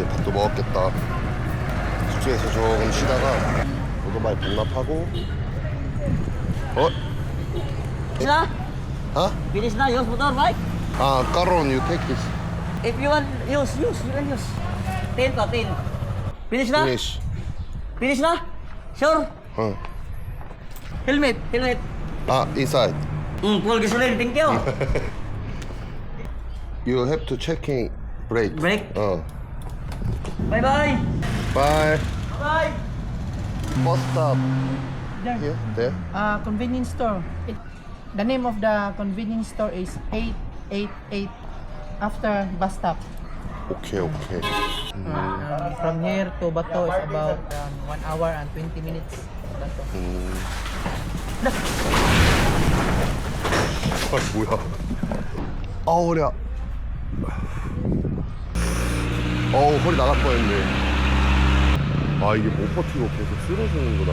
이제 밥도 먹었겠다 숙소에서 조금 쉬다가 오토바이 반납하고 어? Finish na? 아? Finish na, use motor, bike. 아 까론 you take this If you want, use, use, you can use. 10 pa, 10. Finish na? finish Finish na? Sure? 어. Helmet, helmet. 아 inside Mm, full gasoline, thank you. you have to checking brake Brake. 어 Bye-bye. bye Bye. bus stop There. here there Uh, convenience store. It, the name of the convenience store is 888 after bus stop. 오케이 오케이 Uh, from here to Bato is about um, 1 hour and 20 minutes. Bato. 아 뭐야 아우 허리야 어우 허리 나갈 뻔했네 아 이게 못 버티고 계속 쓰러지는구나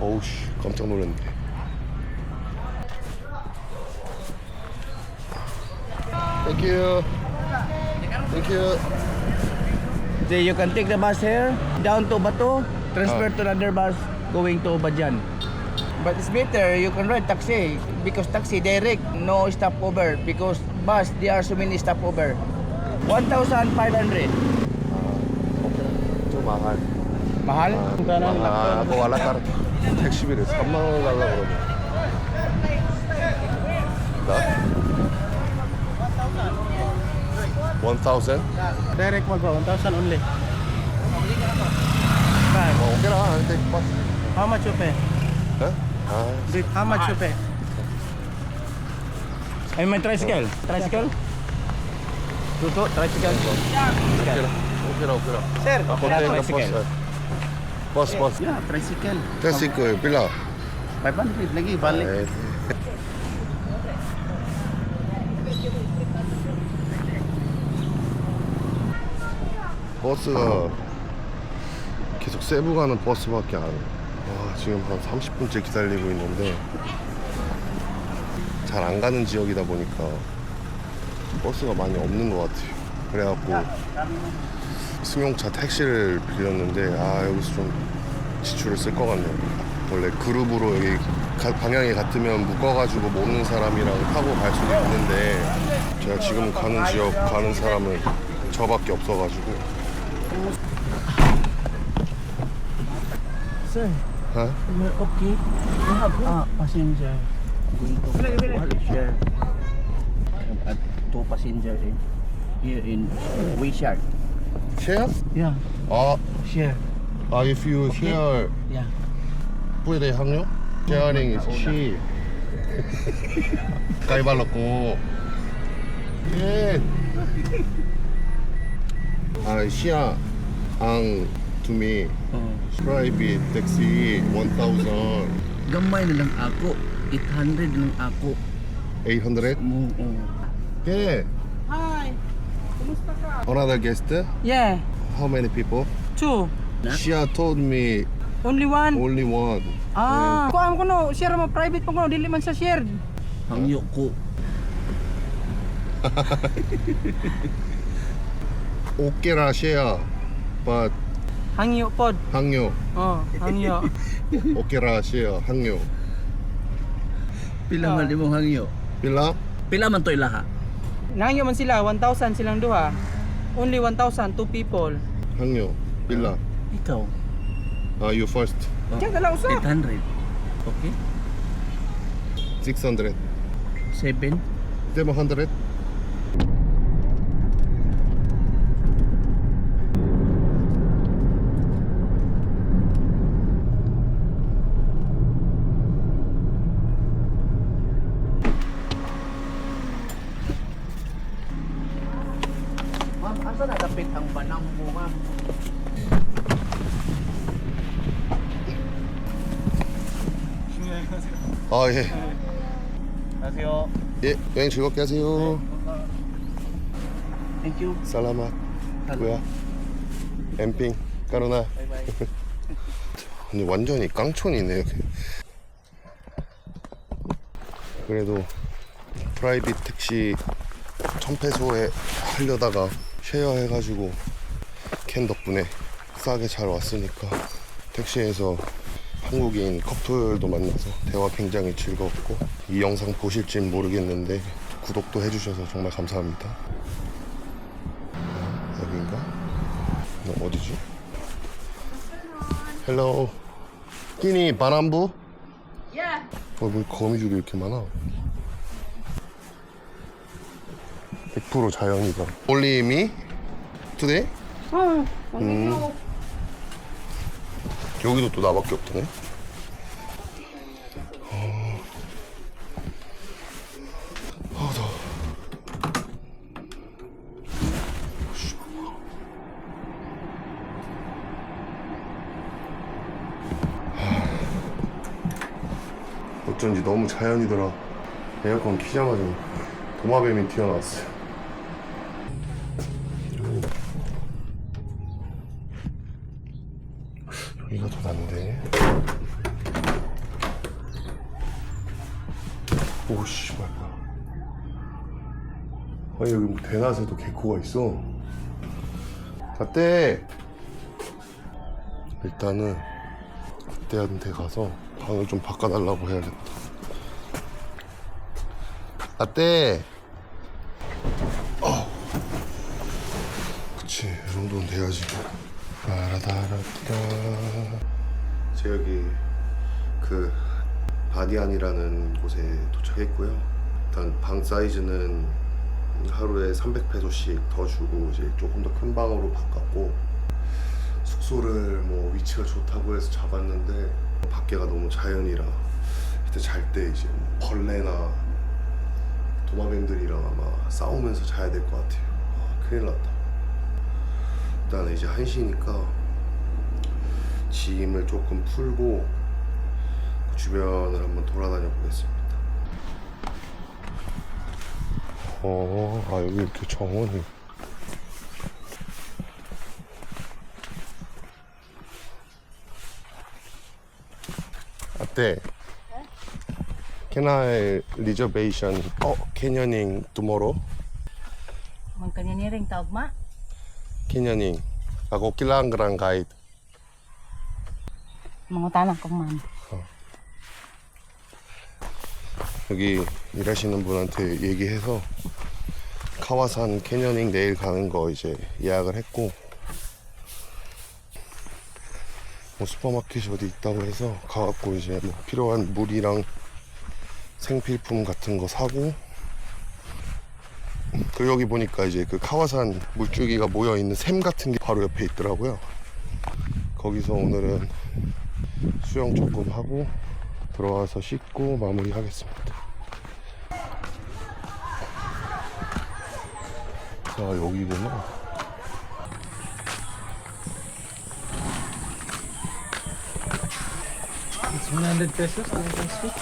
어우씨 깜짝 놀랐네 땡큐 땡큐 Then you can take the bus here down to Bato, transfer Ah. to another bus going to Bajan. But it's better you can ride taxi because taxi direct no stopover because bus there are so many stopover. 1,500. 좀 mahal Mahal? 아, 그거 알라까라 택시비를 3만 원 달라 그러네. 나? 1,000? Direct mag 1,000 only. 어, 오케라. 안 돼. 빠. How much you pay? 어? 아, How much you pay? Ay, may tricycle. Tricycle? Tuto, tricycle. 오케라. 오케라, 오케라. Sir, 아, 건대 tricycle. 버스, 버스. Yeah, tricycle. 택시크 빌라. 500 lagi balik. 버스가 계속 세부 가는 버스밖에 안 와, 지금 한 30분째 기다리고 있는데 잘 안 가는 지역이다 보니까 버스가 많이 없는 것 같아요. 그래갖고 승용차 택시를 빌렸는데 아 여기서 좀 지출을 쓸 것 같네요. 원래 그룹으로 여기 가- 방향이 같으면 묶어가지고 모르는 사람이랑 타고 갈 수도 있는데 제가 지금 가는 지역 가는 사람은 저밖에 없어가지고 Sir, 어? you're okay? You have uh, passenger going to what is your uh, two passenger in here in WeShare. share? Yeah, 아, share. 아 if you share Yeah. puede 항요? sharing is she 까이 발랐고 예 아, 시야 ang to me. Oh. Private, taxi, 1,000. Gamay na lang ako. 800 lang ako. 800? Oo. Mm, oh, Okay. Hi. Kumusta ka? Another guest? Yeah. How many people? Two. She told me Only one? Only one. Ah, kuhaan ko no, share mo private pa ko no, dili man sa shared. Hangyo ko. okay ra siya. But 야 but Hangyo pod. 항요 Oh, hangyo. 오케라 시야 항요 Pila man imong hangyo? 빌라 Pila man to ilaha? Nangyo man sila 1,000 silang duha. Only 1,000 two people. 항요 빌라 Ikaw. 아 you first Diyan ka lang usa. 800. Okay. 600 7. 데모 100 아 예. An녕하세요. 예, 여행 즐겁게 하세요. Thank you. 살라맛. 뭐야? 엠핑, bye. 근데 완전히 깡촌이네. 그래도 프라이빗 택시 1000페소에 하려다가 쉐어 해가지고 캔 덕분에 싸게 잘 왔으니까 택시에서 한국인 커플도 만나서 대화 굉장히 즐거웠고 이 영상 보실진 모르겠는데 구독도 해주셔서 정말 감사합니다. 여긴가? 너 어디지? 헬로 끼니 바람부? Yeah. 어, 왜 거미줄이 이렇게 많아? 100% 자연이다. Only me? Today? 음. 여기도 또 나밖에 없다네. 어. 아. 씨. 하. 어쩐지 너무 자연이더라. 에어컨 키자마자 도마뱀이 튀어나왔어요. 여기가 더 난데. 오, 씨발. 아니, 여기 뭐 대낮에도 개코가 있어. 라떼! 일단은, 라떼한테 가서 방을 좀 바꿔달라고 해야겠다. 라떼! 어. 그치, 이 정도는 돼야지. 제가 여기 그 바디안이라는 곳에 도착했고요. 일단 방 사이즈는 하루에 300페소씩 더 주고 이제 조금 더 큰 방으로 바꿨고 숙소를 뭐 위치가 좋다고 해서 잡았는데 밖에가 너무 자연이라 그때 잘 때 이제 뭐 벌레나 도마뱀들이랑 아마 싸우면서 자야 될 것 같아요. 아, 큰일 났다. 일단 이제 1시니까 짐을 조금 풀고 그 주변을 한번 돌아다녀 보겠습니다. 어, 아 여기 이렇게 정원이 어때? Can I reservation? Oh, canyoning tomorrow? Magkanya ni ring taog ma. Canyoning. Ako guide. Mangutanang ko man. 여기 일하시는 분한테 얘기해서 카와산 캐녀닝 내일 가는 거 이제 예약을 했고 뭐 슈퍼마켓이 어디 있다고 해서 가갖고 이제 뭐 필요한 물이랑 생필품 같은 거 사고 그리고 여기 보니까 이제 그 카와산 물줄기가 모여 있는 샘 같은 게 바로 옆에 있더라고요. 거기서 오늘은 수영 조금 하고 들어와서 씻고 마무리하겠습니다. 자 여기구나. 100 sweet?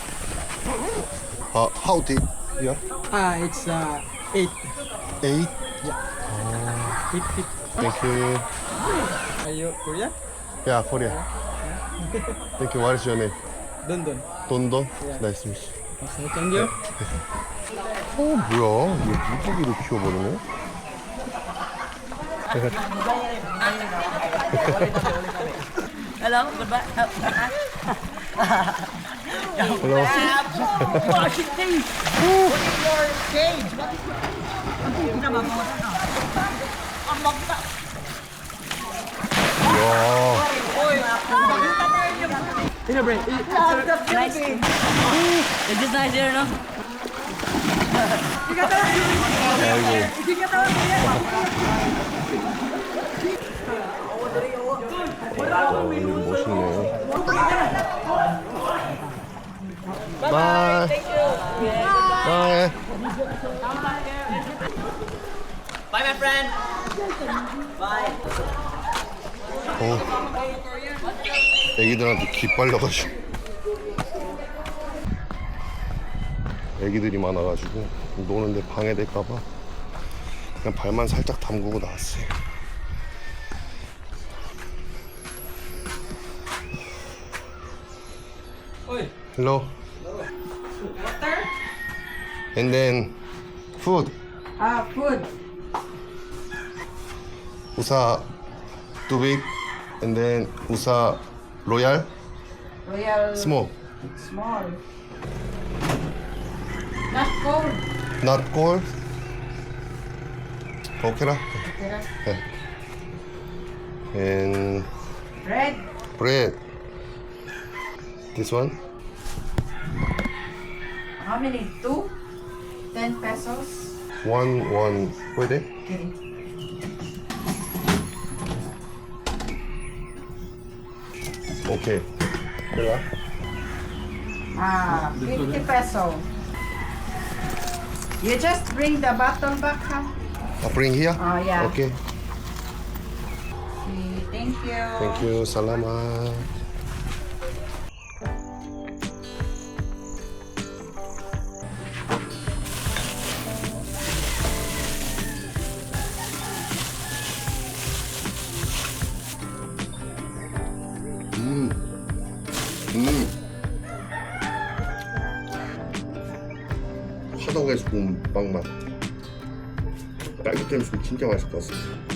아 how deep? Yeah. Ah, it's uh, 8. Eight. 8 feet. Thank you. Are you Korean? Yeah, Korea. Thank you. What is your name? Don Don. 돈돈. Nice to meet you. Okay, thank you. 어 뭐야? 이거 물고기를 키워버리네? Hello, goodbye. Hello. Washington. What is your stage? What is your... Ang puti na mga Ang magta. 이야. Sino, Bre? Nice. Is this nice here, no? 아이고. 와, 여기 멋있네. 바 이. 바이. Bye, my friend. Bye. 어. 애기들한테 기빨려가지고. 애기들이 많아가지고 노는데 방해될까봐 그냥 발만 살짝 담그고 나왔어요. Hello. Water? And then food. Ah, food. USA tubig and then USA royal Royal. small. Small. Not cold. Not cold. Okay lah. Okay. Yeah. And bread. bread. This one. How many? Two? Ten pesos? One one. Pwede? Okay. Okay. Okay. Ah, 50 peso. You just bring the bottle back, huh? I bring here. Oh, yeah. Okay. Okay, thank you. Thank you. Salamat. 딸기 때문에 진짜 맛있을 것 같습니다.